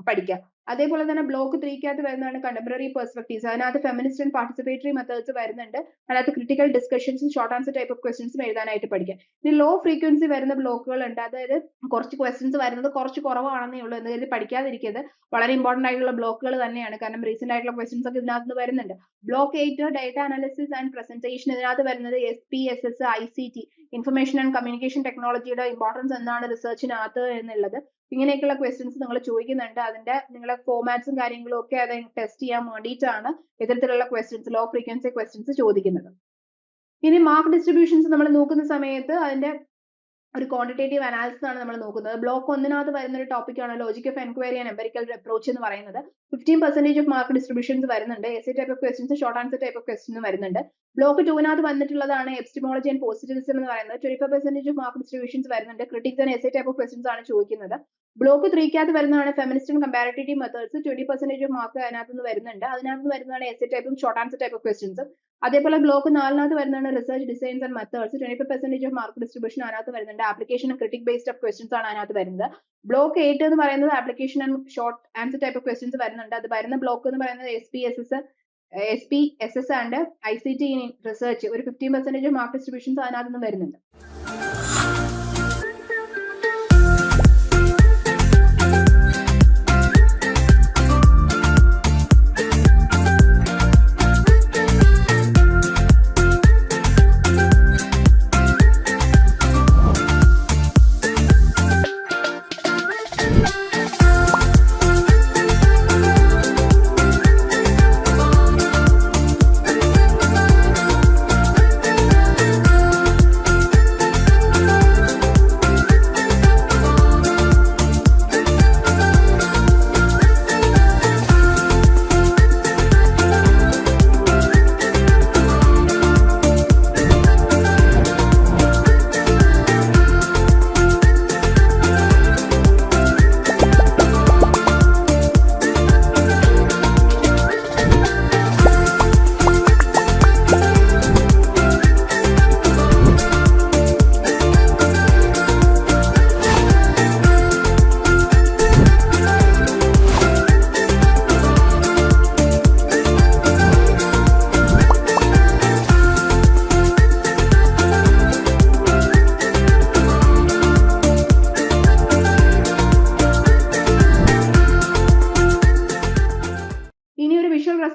പഠിക്കാം. അതേപോലെ തന്നെ ബ്ലോക്ക് ത്രീക്കകത്ത് വരുന്നതാണ് കണ്ടംപററി പെർസ്പെക്ടീവ്സ് അതിനകത്ത് ഫെമിനിസ്റ്റ് ആൻഡ് പാർട്ടിസിപ്പേറ്ററി മെത്തേഡ്സ് വരുന്നുണ്ട്. അതിനകത്ത് ക്രിട്ടിക്കൽ ഡിസ്കഷൻസും ഷോർട്ട് ആൻസർ ടൈപ്പ് ഓഫ് ക്വസ്റ്റ്യൻസും എഴുതാനായിട്ട് പഠിക്കാം. ഇനി ലോ ഫ്രീക്വൻസി വരുന്ന ബ്ലോക്കുകൾ ഉണ്ട് അതായത് കുറച്ച് ക്വസ്റ്റ്യൻസ് വരുന്നത് കുറച്ച് കുറവാണെന്നേ ഉള്ളൂ എന്ന് കരുതി പഠിക്കാതിരിക്കരുത്. വളരെ ഇമ്പോർട്ടന്റ് ആയിട്ടുള്ള ബ്ലോക്കുകൾ തന്നെയാണ്. കാരണം റീസെന്റ് ആയിട്ടുള്ള ക്വസ്റ്റ്യൻസ് ഒക്കെ ഇതിനകത്ത് വരുന്നുണ്ട്. Block eight data analysis and presentation ഇതിനകത്ത് വരുന്നത് S P S S I C T information and communication ടെക്നോളജിയുടെ ഇമ്പോർട്ടൻസ് എന്താണ് റിസർച്ചിനകത്ത് എന്നുള്ളത്. ഇങ്ങനെയൊക്കെയുള്ള ക്വസ്റ്റ്യൻസ് നിങ്ങൾ ചോദിക്കുന്നുണ്ട്. അതിന്റെ നിങ്ങളെ ഫോമാറ്റ്സും കാര്യങ്ങളും ഒക്കെ അത് ടെസ്റ്റ് ചെയ്യാൻ വേണ്ടിയിട്ടാണ് ഇത്തരത്തിലുള്ള ക്വസ്റ്റ്യൻസ് ലോ ഫ്രീക്വൻസി ക്വസ്റ്റ്യൻസ് ചോദിക്കുന്നത്. ഇനി മാർക്ക് ഡിസ്ട്രിബ്യൂഷൻസ് നമ്മൾ നോക്കുന്ന സമയത്ത് അതിന്റെ ഒരു ക്വാണ്ടിറ്റേറ്റീവ് അനാലിസിസ് ആണ് നമ്മൾ നോക്കുന്നത്. ബ്ലോക്ക് ഒന്നിനകത്ത് വരുന്ന ഒരു ടോപ്പിക്കാണ് logic of enquiry and empirical approach എന്ന് പറയുന്നത്. Fifteen percentage of mark distributions വരുന്നുണ്ട്. Essay type of questions short answer type of question വരുന്നുണ്ട്. ബ്ലോക്ക് ടൂവിനകത്ത് വന്നിട്ടുള്ളതാണ് എപ്സ്റ്റിമോളജി ആൻഡ് പോസിറ്റിവിസം എന്ന് പറയുന്നത്. Twenty five percentage of mark distributions വരുന്നുണ്ട്. Critics and essay type of questions ആണ് ചോദിക്കുന്നത്. ബ്ലോക്ക് ത്രീക്കകത്ത് വരുന്നതാണ് feminist comparative methods twenty percentage mark അതിനകത്ത് നിന്ന് വരുന്നുണ്ട്. അതിനകത്ത് നിന്ന് വരുന്നതാണ് എസ് ടൈപ്പും short answer type of questions അതേപോലെ ബ്ലോക്ക് നാലിനകത്ത് വരുന്നതാണ് research designs and methods twenty five percentage of mark distribution അതിനകത്ത് വരുന്നുണ്ട്. Application critique based of questions ആണ് അതിനകത്ത് വരുന്നത്. ബ്ലോക്ക് എയ്റ്റ് എന്ന് പറയുന്നത് application and short answer type of questions വരുന്നുണ്ട്. അത് വരുന്ന ബ്ലോക്ക് എന്ന് പറയുന്നത് S P S S S P S S and I C T in research ഒരു ഫിഫ്റ്റീൻ പെർസെന്റേജ് മാർക്ക് ഡിസ്ട്രിബ്യൂഷൻസ് അതിനകത്ത് നിന്ന് വരുന്നുണ്ട്.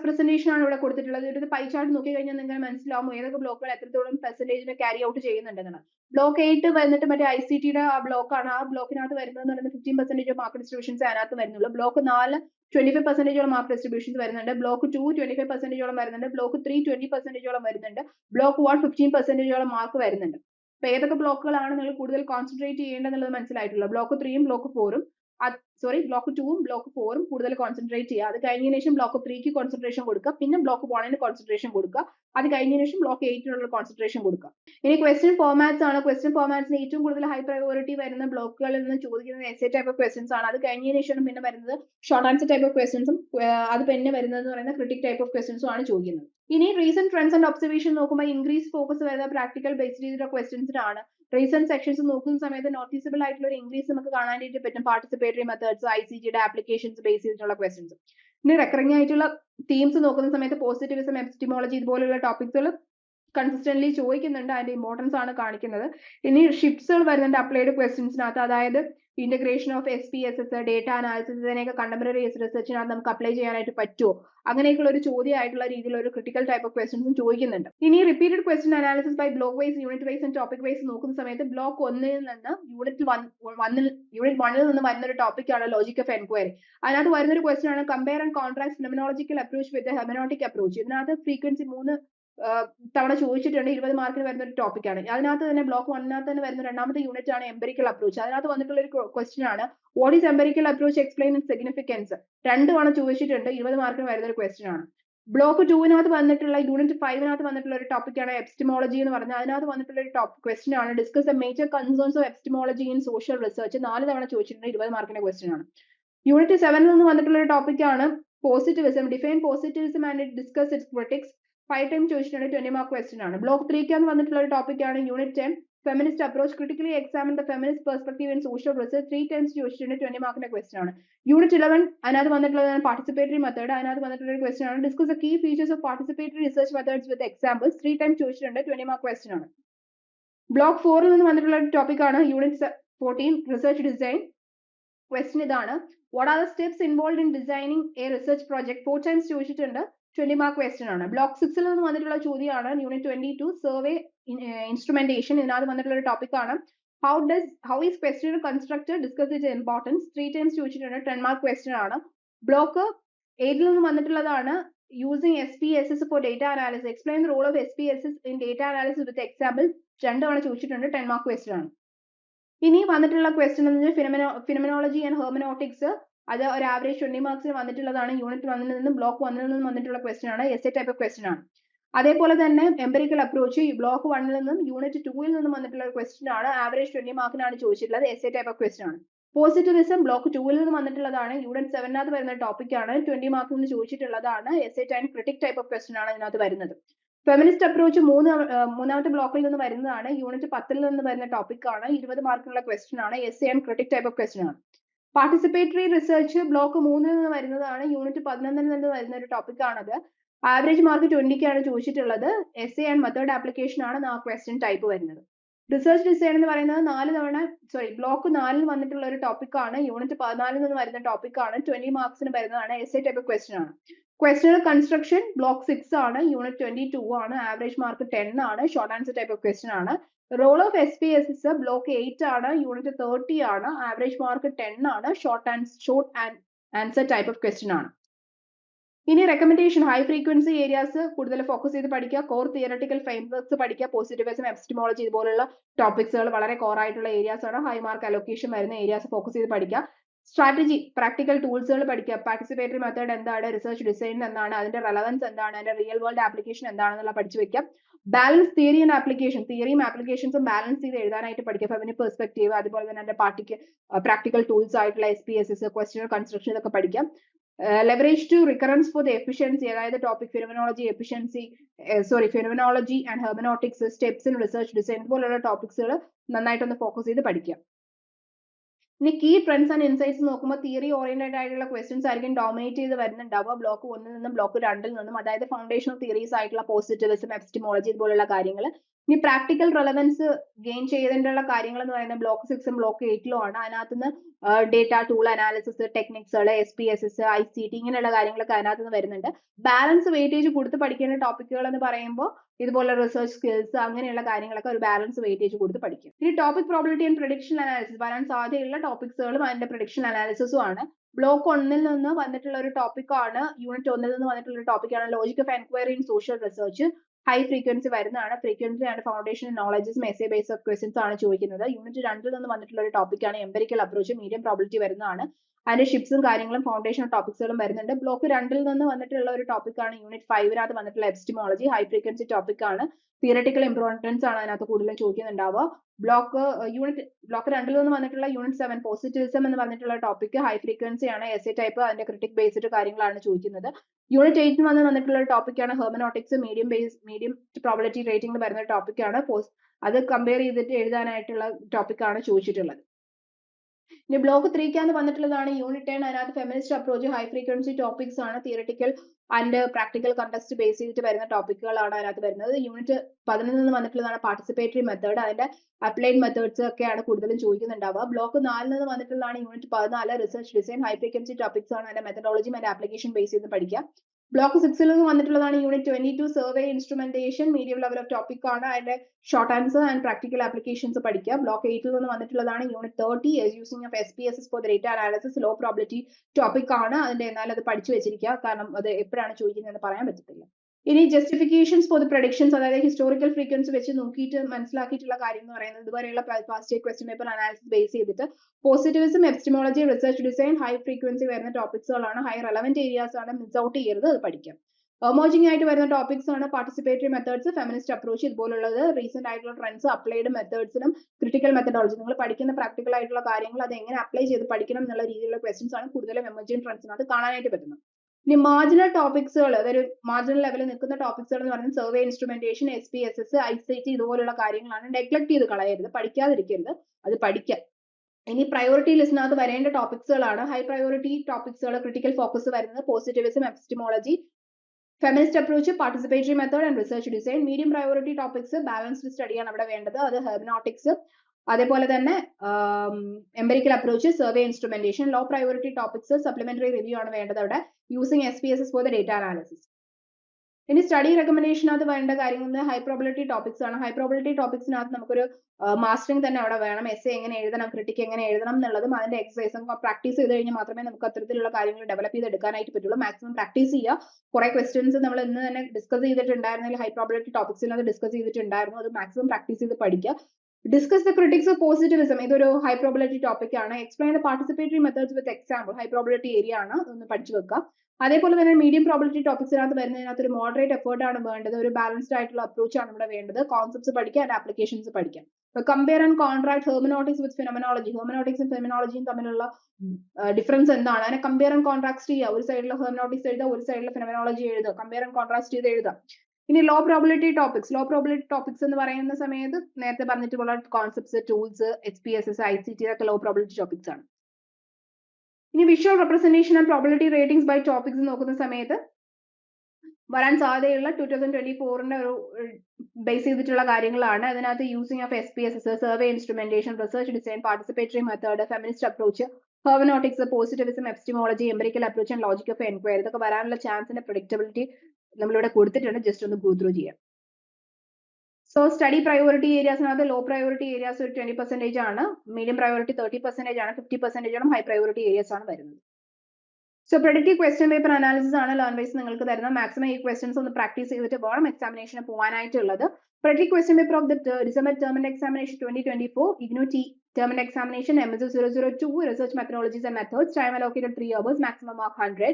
ഒരു വിഷ്വൽ ആണ് ഇവിടെ കൊടുത്തിട്ടുള്ളത്. ഇതിന്റെ പൈ ചാർട്ട് നോക്കി കഴിഞ്ഞാൽ നിങ്ങൾക്ക് മനസ്സിലാവും ഏതൊക്കെ ബ്ലോക്കുകൾ എത്രത്തോളം പെർസെന്റേജിന് ക്യാരി ഔട്ട് ചെയ്യുന്നുണ്ടെന്നാണ്. ബ്ലോക്ക് എയ്റ്റ് വന്നിട്ട് മറ്റേ സി ടിയുടെ ആ ബ്ലോക്കാണ് ആ ബ്ലോക്കിനകത്ത് വരുന്നത് പറയുന്നത് fifteen percentage of mark distributions അതിനകത്ത് വരുന്നുള്ളൂ. ബ്ലോക്ക് നാല് ട്വന്റി ഫൈവ് പെർസെന്റേജോളം മാർക്ക് ഡിസ്ട്രിബ്യൂഷൻസ് വരുന്നുണ്ട്. ബ്ലോക്ക് ടു ട്വന്റി ഫൈവ് പെർസെന്റേജോളം വരുന്നുണ്ട്. ബ്ലോക്ക് ത്രീ ട്വന്റി പെർസെന്റേജോളം വരുന്നുണ്ട്. ബ്ലോക്ക് വൺ ഫിഫ്റ്റീൻ പെർസെന്റേജോളം മാർക്ക് വരുന്നുണ്ട്. അപ്പൊ ഏതൊക്കെ ബ്ലോക്കുകളാണ് നിങ്ങൾ കൂടുതൽ കോൺസെൻട്രേറ്റ് ചെയ്യേണ്ടതെന്നുള്ളത് മനസ്സിലായിട്ടുള്ളത് ബ്ലോക്ക് ത്രീയും ബ്ലോക്ക് ഫോറും സോറി ബ്ലോക്ക് ടൂവും ബ്ലോക്ക് ഫോറും കൂടുതൽ കോൺസെൻട്രേറ്റ് ചെയ്യുക. അത് കഴിഞ്ഞതിന് ശേഷം ബ്ലോക്ക് ത്രീക്ക് കോൺസെൻട്രേഷൻ കൊടുക്കുക. പിന്നെ ബ്ലോക്ക് വണ്ണിന് കോൺസെൻട്രേഷൻ കൊടുക്കുക. അത് കഴിഞ്ഞതിന് ശേഷം ബ്ലോക്ക് എയ്റ്റിനുള്ള കോൺസെൻട്രേഷൻ കൊടുക്കുക. ഇനി ക്വസ്റ്റ്യൻ ഫോർമാറ്റ്സ് ആണ്. ക്വസ്റ്റ്യൻ ഫോർമാറ്റ്സിന് ഏറ്റവും കൂടുതൽ ഹൈ പ്രയോറിറ്റി വരുന്ന ബ്ലോക്കുകളിൽ നിന്ന് ചോദിക്കുന്ന S A type of questions ആണ്. അത് കഴിഞ്ഞതിന് ശേഷം പിന്നെ വരുന്നത് ഷോർട്ട് ആൻസർ ടൈപ്പ് ഓഫ് ക്വസ്റ്റൻസും അത് പിന്നെ വരുന്നത് എന്ന് പറയുന്ന ക്രിട്ടിക് ടൈപ്പ് ഓഫ് ക്വസ്റ്റൻസും ആണ് ചോദിക്കുന്നത്. ഇനി റീസെന്റ് ട്രെൻഡ്സ് ആൻഡ് ഒബ്സർവേഷൻ നോക്കുമ്പോൾ ഇൻക്രീസ് ഫോക്കസ് വരുന്ന പ്രാക്ടിക്കൽ ബേസ്ഡ് ചെയ്തിട്ടുള്ള ക്വസ്റ്റൻസിനാണ് റീസെന്റ് സെക്ഷൻസ് നോക്കുന്ന സമയത്ത് നോട്ടീസബിൾ ആയിട്ടുള്ള ഒരു ഇൻക്രീസ് നമുക്ക് കാണാൻ കാണാനായിട്ട് പറ്റും. പാർട്ടിസിപ്പേറ്ററി മെത്തേഡ്സ് ഐ സി ജിയുടെ ആപ്ലിക്കേഷൻസ് ബേസ് ചെയ്തിട്ടുള്ള ക്വസ്റ്റ്യൻസും പിന്നെ റെക്കറിംഗ് ആയിട്ടുള്ള തീംസ് നോക്കുന്ന സമയത്ത് പോസിറ്റിവിസം എപ്പിസ്റ്റിമോളജി ഇതുപോലുള്ള ടോപ്പിക്സുകൾ കൺസിസ്റ്റന്റ്ലി ചോദിക്കുന്നുണ്ട് അതിന്റെ ഇമ്പോർട്ടൻസ് ആണ് കാണിക്കുന്നത്. ഇനി ഷിപ്സുകൾ വരുന്നുണ്ട് അപ്ലൈഡ് ക്വസ്റ്റ്യൻസിനകത്ത് അതായത് integration of S P S S data analysis ഇതിനെയൊക്കെ കണ്ടംപററി റിസർച്ചിനകത്ത് നമുക്ക് അപ്ലൈ ചെയ്യാനായിട്ട് പറ്റുമോ അങ്ങനെയൊക്കെയുള്ള ഒരു ചോദ്യമായിട്ടുള്ള രീതിയിൽ ഒരു ക്രിട്ടിക്കൽ ടൈപ്പ് ഓഫ് ക്വസ്റ്റ്യൻസും ചോദിക്കുന്നുണ്ട്. ഇനി repeated question analysis by block wise unit wise and topic wise നോക്കുന്ന സമയത്ത് ബ്ലോക്ക് ഒന്നിൽ നിന്ന് യൂണിറ്റ് വണ്ണിൽ യൂണിറ്റ് വണ്ണിൽ നിന്ന് വരുന്ന ഒരു ടോപ്പിക്കാണ് ലോജിക് ഓഫ് എൻക്വയറി അതിനകത്ത് വരുന്ന ഒരു ക്വസ്റ്റ്യൻ ആണ് compare and contract phenomenological approach with hermeneutic approach ഇതിനകത്ത് ഫ്രീക്വൻസി മൂന്ന് തവണ ചോദിച്ചിട്ടുണ്ട് ഇരുപത് മാർക്കിന് വരുന്ന ഒരു ടോപ്പിക്കാണ് അതിനകത്ത് തന്നെ ബ്ലോക്ക് വണ്ണിനകത്ത് തന്നെ വരുന്ന രണ്ടാമത്തെ യൂണിറ്റ് ആണ് എംപെരിക്കൽ അപ്രോച്ച് അതിനകത്ത് വന്നിട്ടുള്ള ഒരു ക്വസ്റ്റ്യൻ ആണ് what is empirical approach explain significance രണ്ട് തവണ ചോദിച്ചിട്ടുണ്ട് ഇരുപത് മാർക്കിന് വരുന്ന ഒരു ക്വസ്റ്റ്യൻ ആണ്. ബ്ലോക്ക് ടൂവിനകത്ത് വന്നിട്ടുള്ള യൂണിറ്റ് ഫൈവിനകത്ത് വന്നിട്ടുള്ള ഒരു ടോപ്പിക്കാണ് എപ്സ്റ്റിമോളജി എന്ന് പറഞ്ഞാൽ അതിനകത്ത് വന്നിട്ടുള്ള ഒരു ടോപ്പ് ക്വസ്റ്റ്യൻ ആണ്. Discuss the major concerns of epistemology in social research നാല് തവണ ചോദിച്ചിട്ടുണ്ട് ഇരുപത് മാർക്കിന്റെ ക്വസ്റ്റ്യൻ ആണ്. യൂണിറ്റ് സെവനിൽ നിന്ന് വന്നിട്ടുള്ള ഒരു ടോപ്പിക്കാണ് positivism define positivism and discuss its critics five time ചോദിച്ചിട്ടുണ്ട് ട്വന്റി മാർക്ക് ക്വസ്റ്റൻ ആണ്. ബ്ലോക്ക് ത്രീക്കാന്ന് വന്നിട്ടുള്ള ഒരു ടോപ്പിക്കാണ് unit ten feminist approach critically examine the feminist perspective in social research three times ചോദിച്ചിട്ടുണ്ട് ട്വന്റി മാർക്കിന്റെ ക്വസ്റ്റൻ ആണ്. യൂണിറ്റ് ഇലവൻ അതിനകത്ത് വന്നിട്ടുള്ളതാണ് പാർട്ടിസിപ്പേറ്ററി മെത്തേഡ് അതിനകത്ത് വന്നിട്ടുള്ള ഒരു ക്വസ്റ്റൻ ആണ്. Discuss the key features of participatory research methods with examples three time ചോദിച്ചിട്ടുണ്ട് ട്വന്റി മാർക്ക് ക്വസ്റ്റൻ ആണ്. ബ്ലോക്ക് ഫോറിൽ നിന്ന് വന്നിട്ടുള്ള ഒരു ടോപ്പിക് ആണ് unit fourteen research design question ഇതാണ്. What are the steps involve in designing a research project four times ചോദിച്ചിട്ടുണ്ട്. Twenty mark question ആണ്. ബ്ലോക്ക് സിക്സിൽ നിന്ന് വന്നിട്ടുള്ള ചോദ്യമാണ്. Unit twenty two survey instrumentation ഇതിനകത്ത് വന്നിട്ടുള്ള ഒരു ടോപ്പിക് ആണ്. How does how is question construct discuss it importance three times ചോദിച്ചിട്ടുണ്ട്. ടെൻ മാർക്ക് ക്വസ്റ്റ്യൻ ആണ്. ബ്ലോക്ക് എയ്റ്റിൽ നിന്ന് വന്നിട്ടുള്ളതാണ്? Using S P S S for data analysis explain the role of S P S S in data analysis with example രണ്ട് തവണ ചോദിച്ചിട്ടുണ്ട്. Ten mark question ആണ്. ഇനി വന്നിട്ടുള്ള ക്വസ്റ്റ്യൻ എന്ന് പറഞ്ഞാൽ ഫിനമിനോ ഫിനമിനോളജി ആൻഡ് ഹെർമനോട്ടിക്സ് അത് ഒരു ആവറേജ് ട്വന്റി മാർക്സിന് വന്നിട്ടുള്ളതാണ്. യൂണിറ്റ് വണ്ണിൽ നിന്നും ബ്ലോക്ക് വണ്ണിൽ നിന്നും വന്നിട്ടുള്ള ക്വസ്റ്റ്യൻ ആണ്. S A type of question ആണ്. അതേപോലെ തന്നെ എംപെറിക്കൽ അപ്രോച്ച് ബ്ലോക്ക് വണ്ണിൽ നിന്നും യൂണിറ്റ് ടൂവിൽ നിന്നും വന്നിട്ടുള്ള ഒരു ക്വസ്റ്റ്യൻ ആണ് ആവറേജ് ട്വന്റി മാർക്കിനാണ് ചോദിച്ചിട്ടുള്ളത്. S A type of question ആണ് പോസിറ്റിവിസം ബ്ലോക്ക് ടൂവിൽ നിന്ന് വന്നിട്ടുള്ളതാണ്. യൂണിറ്റ് സെവനകത്ത് വരുന്ന ടോപ്പിക് ആണ്. ട്വന്റി മാർക്കിൽ നിന്ന് ചോദിച്ചിട്ടുള്ളതാണ്. S A time critic type of question ആണ് ഇതിനകത്ത് വരുന്നത്. ഫെമിനിസ്റ്റ് അപ്രോച്ച് മൂന്ന് മൂന്നാമത്തെ ബ്ലോക്കിൽ നിന്ന് വരുന്നതാണ്. യൂണിറ്റ് പത്തിൽ നിന്ന് വരുന്ന ടോപ്പിക് ആണ്. ഇരുപത് മാർക്കിനുള്ള ക്വസ്റ്റ്യൻ ആണ്. S A and critic type of question ആണ്. പാർട്ടിസിപ്പേറ്ററി റിസർച്ച് ബ്ലോക്ക് മൂന്നിൽ നിന്ന് വരുന്നതാണ് യൂണിറ്റ് പതിനൊന്നിൽ നിന്ന് വരുന്ന ഒരു ടോപ്പിക് ആണത്. ആവറേജ് മാർക്ക് ട്വന്റിക്കാണ് ചോദിച്ചിട്ടുള്ളത്. S A and method application ആണ് ആ ക്വസ്റ്റ്യൻ ടൈപ്പ് വരുന്നത്. റിസർച്ച് ഡിസൈൻ എന്ന് പറയുന്നത് നാല് തവണ സോറി ബ്ലോക്ക് നാലിൽ വന്നിട്ടുള്ള ഒരു ടോപ്പിക് ആണ്. യൂണിറ്റ് പതിനാലിൽ നിന്ന് വരുന്ന ടോപ്പിക് ആണ്. ട്വന്റി മാർക്സിന് വരുന്നതാണ് എസ് എ ടൈപ്പ് ക്വസ്റ്റ്യൻ ആണ്. ക്വസ്റ്റ്യൻ കൺസ്ട്രക്ഷൻ ബ്ലോക്ക് സിക്സ് ആണ്. യൂണിറ്റ് ട്വന്റി ടു ആണ്. ആവറേജ് മാർക്ക് ടെൻ ആണ്. Short answer type of question ആണ്. Role of S P S S block eight ആണ് യൂണിറ്റ് തേർട്ടി ആണ് ആവറേജ് മാർക്ക് ടെൻ ആണ് short and short and answer type of question ആണ്. ഇനി recommendation high frequency areas കൂടുതൽ focus ചെയ്ത് പഠിക്കുക core theoretical frameworks പഠിക്കുക പോസിറ്റീവിസം എപ്സ്റ്റിമോളജി ഇതുപോലുള്ള ടോപ്പിക്സുകൾ വളരെ കോർ ആയിട്ടുള്ള ഏരിയാസ് ആണ് ഹൈ മാർക്ക് അലൊക്കേഷൻ വരുന്ന ഏരിയാസ് ഫോക്കസ് ചെയ്ത് പഠിക്കുക. സ്ട്രാറ്റജി പ്രാക്ടിക്കൽ ടൂൾസുകൾ പഠിക്കുക. പാർട്ടിസിപ്പേറ്ററി മെത്തേഡ് എന്താണ്? റിസർച്ച് ഡിസൈൻ എന്താണ്? അതിന്റെ റെലവൻസ് എന്താണ്? അതിന്റെ റിയൽ വേൾഡ് ആപ്ലിക്കേഷൻ എന്താണെന്നുള്ള പഠിച്ചു വെക്കാം ബാലൻസ് തിയറി ആൻഡ് ആപ്ലിക്കേഷൻ തിയറിയും ആപ്ലിക്കേഷൻസും ബാലൻസ് ചെയ്ത് എഴുതാനായിട്ട് പഠിക്കുക. ഫെമിനി പെർസ്പെക്റ്റീവ് അതുപോലെ തന്നെ അതിന്റെ പാർട്ടിക്ക് പ്രാക്ടിക്കൽ ടൂൾസ് ആയിട്ടുള്ള S P S S question construction ഇതൊക്കെ പഠിക്കാം leverage to recurrence for the efficiency അതായത് topic phenomenology efficiency sorry phenomenology and hermeneutics steps in research design പോലുള്ള ടോപ്പിക്സുകൾ നന്നായിട്ടൊന്ന് ഫോക്കസ് ചെയ്ത് പഠിക്കുക. ഇനി കീ ട്രെൻഡ്സ് ആൻഡ് ഇൻസൈറ്റ്സ് നോക്കുമ്പോൾ തിയറി ഓറിയന്റഡ് ആയിട്ടുള്ള ക്വസ്റ്റ്യൻസ് ആയിരിക്കും ഡോമിനേറ്റ് ചെയ്ത് വരുന്നുണ്ടാവുക ബ്ലോക്ക് ഒന്നിൽ നിന്നും ബ്ലോക്ക് രണ്ടിൽ നിന്നും അതായത് ഫൗണ്ടേഷണൽ തിയറീസ് ആയിട്ടുള്ള പോസിറ്റിവിസം എപ്സ്റ്റിമോളജി ഇതുപോലുള്ള കാര്യങ്ങൾ ഇനി പ്രാക്ടിക്കൽ റെലവൻസ് ഗെയിൻ ചെയ്തിട്ടുള്ള കാര്യങ്ങൾ എന്ന് പറയുന്നത് ബ്ലോക്ക് സിക്സും ബ്ലോക്ക് എയ്റ്റിലും ആണ്. അതിനകത്ത് നിന്ന് data tool analysis ടെക്നിക്സുകൾ S P S S I C T ഇങ്ങനെയുള്ള കാര്യങ്ങളൊക്കെ അതിനകത്ത് നിന്ന് വരുന്നുണ്ട്. ബാലൻസ് വെയിറ്റേജ് കൊടുത്ത് പഠിക്കേണ്ട ടോപ്പിക്കുകൾ എന്ന് പറയുമ്പോൾ ഇതുപോലെ റിസർച്ച് സ്കിൽസ് അങ്ങനെയുള്ള കാര്യങ്ങളൊക്കെ ഒരു ബാലൻസ് വെയിറ്റേജ് കൊടുത്ത് പഠിക്കും. ഇനി topic probability and prediction analysis വരാൻ സാധ്യതയുള്ള ടോപ്പിക്സുകളും അതിന്റെ പ്രൊഡിക്ഷൻ അനാലിസിസും ആണ്. ബ്ലോക്ക് ഒന്നിൽ നിന്ന് വന്നിട്ടുള്ള ഒരു ടോപ്പിക്കാണ് യൂണിറ്റ് ഒന്നിൽ നിന്ന് വന്നിട്ടുള്ള ഒരു ടോപ്പിക്കാണ് logic of enquiry in social research high frequency വരുന്നതാണ്. ഫ്രീക്വൻസി ആൻഡ് ഫൗണ്ടേഷൻ നോളജസ് മെസ്സേ ബേസ് ഓഫ് ക്വസ്റ്റൻസ് ആണ് ചോദിക്കുന്നത്. യൂണിറ്റ് രണ്ടിൽ നിന്ന് വന്നിട്ടുള്ള ഒരു ടോപ്പിക്കാണ് ആണ് എംപെറിക്കൽ അപ്രോച്ച് മീഡിയം പ്രോബിലിറ്റി വരുന്നതാണ്. അതിന്റെ ഷിപ്സും കാര്യങ്ങളും ഫൗണ്ടേഷൻ ടോപ്പിക്സുകളും വരുന്നുണ്ട്. ബ്ലോക്ക് രണ്ടിൽ നിന്ന് വന്നിട്ടുള്ള ഒരു ടോപ്പിക്കാണ് യൂണിറ്റ് ഫൈവിനകത്ത് വന്നിട്ടുള്ള എപ്പിസ്റ്റമോളജി ഹൈ ഫ്രീക്വൻസി ടോപ്പിക്കാണ് തിയറട്ടിക്കൽ ഇമ്പോർട്ടൻസ് ആണ് അതിനകത്ത് കൂടുതലും ചോദിക്കുന്നുണ്ടാവുക. ബ്ലോക്ക് യൂണിറ്റ് ബ്ലോക്ക് രണ്ടിൽ നിന്ന് വന്നിട്ടുള്ള യൂണിറ്റ് സെവൻ പോസിറ്റിവിസം എന്ന് പറഞ്ഞിട്ടുള്ള ടോപ്പിക് ഹൈ ഫ്രീക്വൻസി ആണ്. എസ് എ ടൈപ്പ് അതിന്റെ ക്രിട്ടിക് ബേസ്ഡ് കാര്യങ്ങളാണ് ചോദിക്കുന്നത്. യൂണിറ്റ് എയ്റ്റിന് വന്ന് വന്നിട്ടുള്ള ടോപ്പിക്കാണ് hermeneutics medium base medium probability റേറ്റിംഗിൽ വരുന്ന ടോപ്പിക്കാണ് അത് കമ്പയർ ചെയ്തിട്ട് എഴുതാനായിട്ടുള്ള ടോപ്പിക്കാണ് ചോദിച്ചിട്ടുള്ളത്. ഇനി ബ്ലോക്ക് ത്രീക്കാന്ന് വന്നിട്ടുള്ളതാണ് യൂണിറ്റ് ടെൻ അതിനകത്ത് feminist approach high frequency topics ആണ് theoretical and practical contest base ചെയ്തിട്ട് വരുന്ന ടോപ്പിക്കുകളാണ് അതിനകത്ത് വരുന്നത്. യൂണിറ്റ് പതിനൊന്നിൽ നിന്ന് വന്നിട്ടുള്ളതാണ് പാർട്ടിസിപ്പേറ്ററി മെത്തേഡ് അതിന്റെ അപ്ലൈഡ് മെത്തേഡ്സ് ഒക്കെയാണ് കൂടുതലും ചോദിക്കുന്നുണ്ടാവുക. ബ്ലോക്ക് നാലിൽ നിന്ന് വന്നിട്ടുള്ളതാണ് യൂണിറ്റ് പതിനാല്. Research design high frequency topics ആണ് അതിന്റെ മെത്തഡോളജിയും അതിന്റെ ആപ്ലിക്കേഷൻ ബേസ് ചെയ്ത് പഠിക്കുക. ബ്ലോക്ക് സിക്സിൽ നിന്ന് വന്നിട്ടുള്ളതാണ് unit twenty two survey instrumentation medium level of topic ആണ്. അതിന്റെ short answer and practical applications പഠിക്കുക ബ്ലോക്ക് എയ്റ്റിൽ നിന്ന് വന്നിട്ടുള്ളതാണ് unit thirty using of S P S S for data analysis low probability topic ആണ്. അതിന്റെ എന്നാൽ അത് പഠിച്ചു വെച്ചിരിക്കുക കാരണം അത് എപ്പോഴാണ് ചോദിക്കുന്നതെന്ന് പറയാൻ പറ്റത്തില്ല. ഇനി ജസ്റ്റിഫിക്കേഷൻസ് ഫോർ ദ പ്രഡിക്ഷൻസ് അതായത് ഹിസ്റ്റോറിക്കൽ ഫ്രീക്വൻസി വെച്ച് നോക്കിയിട്ട് മനസ്സിലാക്കിയിട്ടുള്ള കാര്യം എന്ന് പറയുന്നത് ഇതുവരെയുള്ള past question paper analysis base ചെയ്തിട്ട് positivism epistemology research design high frequency വരുന്ന ടോപ്പിക്സുകളാണ് ഹൈ റെലവെന്റ് ഏരിയാസ് ആണ് മിസ് ഔട്ട് ചെയ്യരുത് അത് പഠിക്കാം. എമോജിംഗ് ആയിട്ട് വരുന്ന ടോപ്പിക്സ് ആണ് പാർട്ടിസിപ്പേറ്ററി മെത്തേഡ്സ് ഫെമിനിസ്റ്റ് അപ്രോച്ച് ഇതുപോലുള്ളത്. റീസെന്റ് ആയിട്ടുള്ള ട്രെൻഡ്സ് അപ്ലൈഡ് മെത്തേഡ്സിനും ക്രിട്ടിക്കൽ മെത്തഡോളജി നിങ്ങൾ പഠിക്കുന്ന പ്രാക്ടിക്കൽ ആയിട്ടുള്ള കാര്യങ്ങൾ അത് എങ്ങനെ അപ്ലൈ ചെയ്ത് പഠിക്കണം എന്നുള്ള രീതിയിലുള്ള ക്വസ്റ്റ്യൻസ് ആണ് കൂടുതലും എമർജിംഗ് ട്രെൻഡ്സിനകത്ത് കാണാനായിട്ട് പറ്റുന്നത്. ഇനി മാർജിനൽ ടോപ്പിക്സുകൾ അതായത് മാർജിനൽ ലെവലിൽ നിൽക്കുന്ന ടോപ്പിക്സുകൾ എന്ന് പറയുന്നത് survey instrumentation S P S S I C T ഇതുപോലുള്ള കാര്യങ്ങളാണ് നെഗ്ലക്ട് ചെയ്ത് കളയരുത് പഠിക്കാതിരിക്കരുത് അത് പഠിക്കാം. ഇനി പ്രയോറിറ്റി ലിസ്റ്റിനകത്ത് വരേണ്ട ടോപ്പിക്സുകളാണ് ഹൈ പ്രയോറിറ്റി ടോപ്പിക്സുകൾ ക്രിട്ടിക്കൽ ഫോക്കസ് വരുന്നത് positivism epistemology feminist approach participatory method and research design medium priority topics balanced സ്റ്റഡിയാണ് അവിടെ വേണ്ടത്. അത് ഹെർമനോട്ടിക്സ് അതേപോലെ തന്നെ empirical approach survey instrumentation low priority topics supplementary review ആണ് വേണ്ടത് അവിടെ using S P S S for data analysis ഇനി study റെക്കമെൻഡേഷനകത്ത് വേണ്ട കാര്യങ്ങൾ ഹൈ പ്രോബിലിറ്റി ടോപ്പിക്സ് ആണ്. ഹൈ പ്രോബിലിറ്റി ടോപ്പിക്സിനകത്ത് നമുക്കൊരു മാസ്റ്ററിംഗ് തന്നെ അവിടെ വേണം. എസ് എങ്ങനെ എഴുതണം ക്രിട്ടിക് എങ്ങനെ എഴുതണം എന്നുള്ളതും അതിന്റെ എക്സസൈസും പ്രാക്ടീസ് ചെയ്ത് കഴിഞ്ഞാൽ മാത്രമേ നമുക്ക് അത്തരത്തിലുള്ള കാര്യങ്ങൾ ഡെവലപ്പ് ചെയ്ത് എടുക്കാനായിട്ട് പറ്റുള്ളൂ. മാക്സിമം പ്രാക്ടീസ് ചെയ്യുക. കുറെ ക്വസ്റ്റ്യൻസ് നമ്മൾ ഇന്ന് തന്നെ ഡിസ്കസ് ചെയ്തിട്ടുണ്ടായിരുന്നെങ്കിൽ ഹൈ പ്രോബിലിറ്റി ടോപ്പിക്സിനകത്ത് ഡിസ്കസ് ചെയ്തിട്ടുണ്ടായിരുന്നു. അത് മാക്സിമം പ്രാക്ടീസ് ചെയ്ത് പഠിക്കുക. Discuss the critics of positivism ഇതൊരു ഹൈ പ്രോബിലിറ്റി ടോപ്പിക് ആണ്. Explain the participatory methods with example high probability area ആണ് ഒന്ന് പഠിച്ചു വെക്കുക. അതേപോലെ തന്നെ മീഡിയം പ്രോബിലിറ്റി ടോപ്പിക്സിനകത്ത് വരുന്നതിനകത്ത് ഒരു മോഡറേറ്റ് എഫേർട്ട് ആണ് വേണ്ടത്. ഒരു ബാലൻസ്ഡ് ആയിട്ടുള്ള അപ്രോച്ച് ആണ് ഇവിടെ വേണ്ടത്. കോൺസെപ്റ്റ്സ് പഠിക്കുക ആൻഡ് ആപ്ലിക്കേഷൻസ് പഠിക്കാം compare and contract hermeneutics with phenomenology ഹെർമനോട്ടിക്സും ഫെമിനോളജിയും തമ്മിലുള്ള ഡിഫറൻസ് എന്താണ്? അതിനെ കമ്പയർ ആൻഡ് കോൺട്രാക്ട് ചെയ്യുക. ഒരു സൈഡിൽ ഹെർമനോട്ടിക്സ് എഴുതുക ഒരു സൈഡിൽ ഫിനോമിനോളജി എഴുതുക. കമ്പയർ ആൻഡ് കോൺട്രാസ്റ്റ് ചെയ്ത് എഴുതുക. ഇനി low probability topics low probability topics എന്ന് പറയുന്ന സമയത്ത് നേരത്തെ പറഞ്ഞിട്ടുള്ള concepts tools H P S S I C T ഒക്കെ ലോ പ്രോബിലിറ്റി ടോപ്പിക്സ് ആണ്. ഇനി visual representation and probability ratings by topics നോക്കുന്ന സമയത്ത് വരാൻ സാധ്യതയുള്ള ടൂ തൗസൻഡ് ട്വന്റി ഫോറിന്റെ ഒരു ബേസ് ചെയ്തിട്ടുള്ള കാര്യങ്ങളാണ്. അതിനകത്ത് using of S P S S survey instrumentation research design participatory method feminist approach hermeneutics positivism epistemology empirical approach and logic of enquiry ഇതൊക്കെ വരാനുള്ള ചാൻസിന്റെ പ്രൊഡിക്റ്റബിലിറ്റി നമ്മളിവിടെ കൊടുത്തിട്ടുണ്ട്. ജസ്റ്റ് ഒന്ന് ഗോ ത്രൂ ചെയ്യാം. സോ സ്റ്റഡി പ്രയോറിറ്റി ഏരിയാസിനകത്ത് ലോ പ്രയോറിറ്റി ഏരിയാസ് ഒരു twenty percentage ആണ്. മീഡിയം പ്രയോറിറ്റി തേർട്ടി പെർസെന്റേജ് ആണ്. ഫിഫ്റ്റി പെർസെന്റേജ് ആണ് ഹൈ പ്രയോറിറ്റി ഏരിയാസ് ആണ് വരുന്നത്. So productive question paper analysis ആണ് ലേൺ വൈസ് നിങ്ങൾക്ക് തരുന്നത്. മാക്സിമം ഈ ക്വസ്റ്റൻസ് ഒന്ന് പ്രാക്ടീസ് ചെയ്തിട്ട് വേണം എക്സാമിനേഷന് പോകാനായിട്ടുള്ളത് productive question paper of the December ടേമിന്റെ examination twenty twenty four IGNOU T term examination MSO 002 research methodologies and methods. time allocated 3 hours maximum mark 100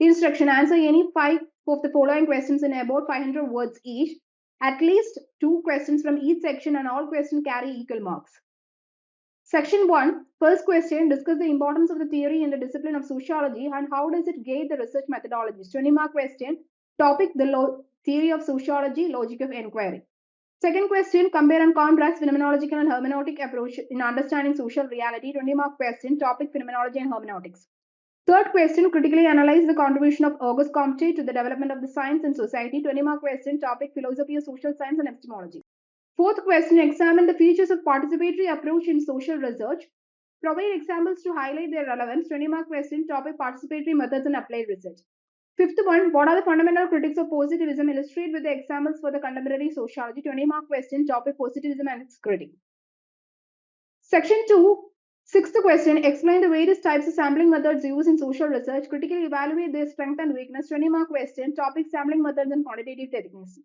instruction answer any five of the following questions in about 500 words each at least two questions from each section and all questions carry equal marks section 1 first question discuss the importance of the theory in the discipline of sociology and how does it guide the research methodologies 20 mark question topic the theory of sociology logic of inquiry Second question, compare and contrast phenomenological and hermeneutic approach in understanding social reality. 20 mark question, topic phenomenology and hermeneutics. Third question, critically analyze the contribution of August Comte to the development of the science and society. 20 mark question, topic philosophy of social science and epistemology. Fourth question, examine the features of participatory approach in social research. Provide examples to highlight their relevance. 20 mark question, topic participatory methods and applied research. Fifth one, what are the fundamental critics of positivism? Illustrate with the examples for the contemporary sociology. 20 mark question, topic positivism and its critic. Section 2, sixth question, explain the various types of sampling methods used in social research. Critically evaluate their strength and weakness. 20 mark question, topic sampling methods and quantitative techniques.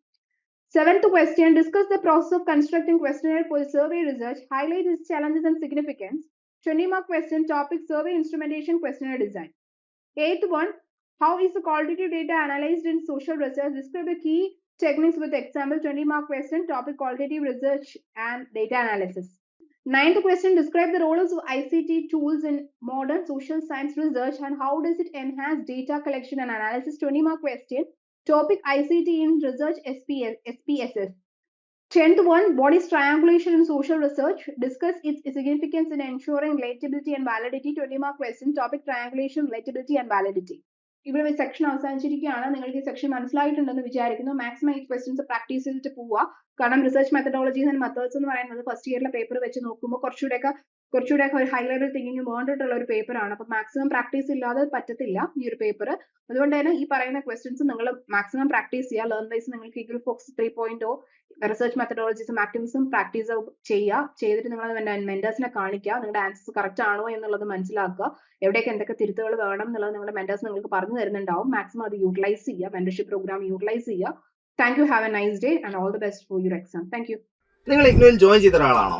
Seventh question, discuss the process of constructing questionnaire for survey research. Highlight its challenges and significance. 20 mark question, topic survey instrumentation questionnaire design. Eighth one, how is the qualitative data analyzed in social research? Describe the key techniques with example 20 mark question, topic qualitative research and data analysis. Ninth question, describe the roles of ICT tools in modern social science research and how does it enhance data collection and analysis? 20 mark question, topic ICT in research SPS, SPSS. Tenth one, what is triangulation in social research? Discuss its significance in ensuring relatability and validity. 20 mark question, topic triangulation, relatability and validity. ഇവിടെ section അവസാനിച്ചിരിക്കുകയാണ്. നിങ്ങൾക്ക് ഈ section മനസ്സിലായിട്ടുണ്ടെന്ന് വിചാരിക്കുന്നു. Maximum ഈ questions practice ചെയ്തിട്ട് പോവുക. കാരണം research methodologies and methods എന്ന് പറയുന്നത് ഫസ്റ്റ് ഇയറിലെ പേപ്പർ വെച്ച് നോക്കുമ്പോൾ കുറച്ചുകൂടെയൊക്കെ കുറച്ചുകൂടെയൊക്കെ ഒരു ഹൈ ലെവൽ തിങ്കിങ് വേണ്ടിയിട്ടുള്ള ഒരു പേപ്പറാണ് അപ്പൊ മാക്സിമം പ്രാക്ടീസ് ഇല്ലാതെ പറ്റത്തില്ല ഈ ഒരു പേപ്പർ അതുകൊണ്ട് തന്നെ ഈ പറയുന്ന ക്വസ്റ്റ്യൻസ് നിങ്ങൾ മാക്സിമം പ്രാക്ടീസ് ചെയ്യുക. ലേൺ വൈസ് നിങ്ങൾക്ക് ഇഗ്രി ഫോക്സ് ത്രീ പോയിന്റ് ഓ റിസർച്ച് മെത്തഡോളജീസും ആക്ടിവിസും പ്രാക്ടീസ് ചെയ്യുക. ചെയ്തിട്ട് നിങ്ങൾ മെന്റേഴ്സിനെ കാണിക്കുക. നിങ്ങളുടെ ആൻസേഴ്സ് കറക്റ്റ് ആണോ എന്നുള്ളത് മനസ്സിലാക്കുക. എവിടെയൊക്കെ എന്തൊക്കെ തിരുത്തുകൾ വേണം എന്നുള്ളത് നിങ്ങളുടെ മെന്റേഴ്സ് നിങ്ങൾക്ക് പറഞ്ഞു തരുന്നുണ്ടാവും. മാക്സിമം അത് യൂട്ടിലൈസ് ചെയ്യുക. മെന്റർഷിപ്പ് പ്രോഗ്രാം യൂട്ടിലൈസ് ചെയ്യുക. Thank you have a nice day and all the best for your exam thank you നിങ്ങൾ ഇഗ്നുവിൽ ജോയിൻ ചെയ്ത ഒരാളാണോ?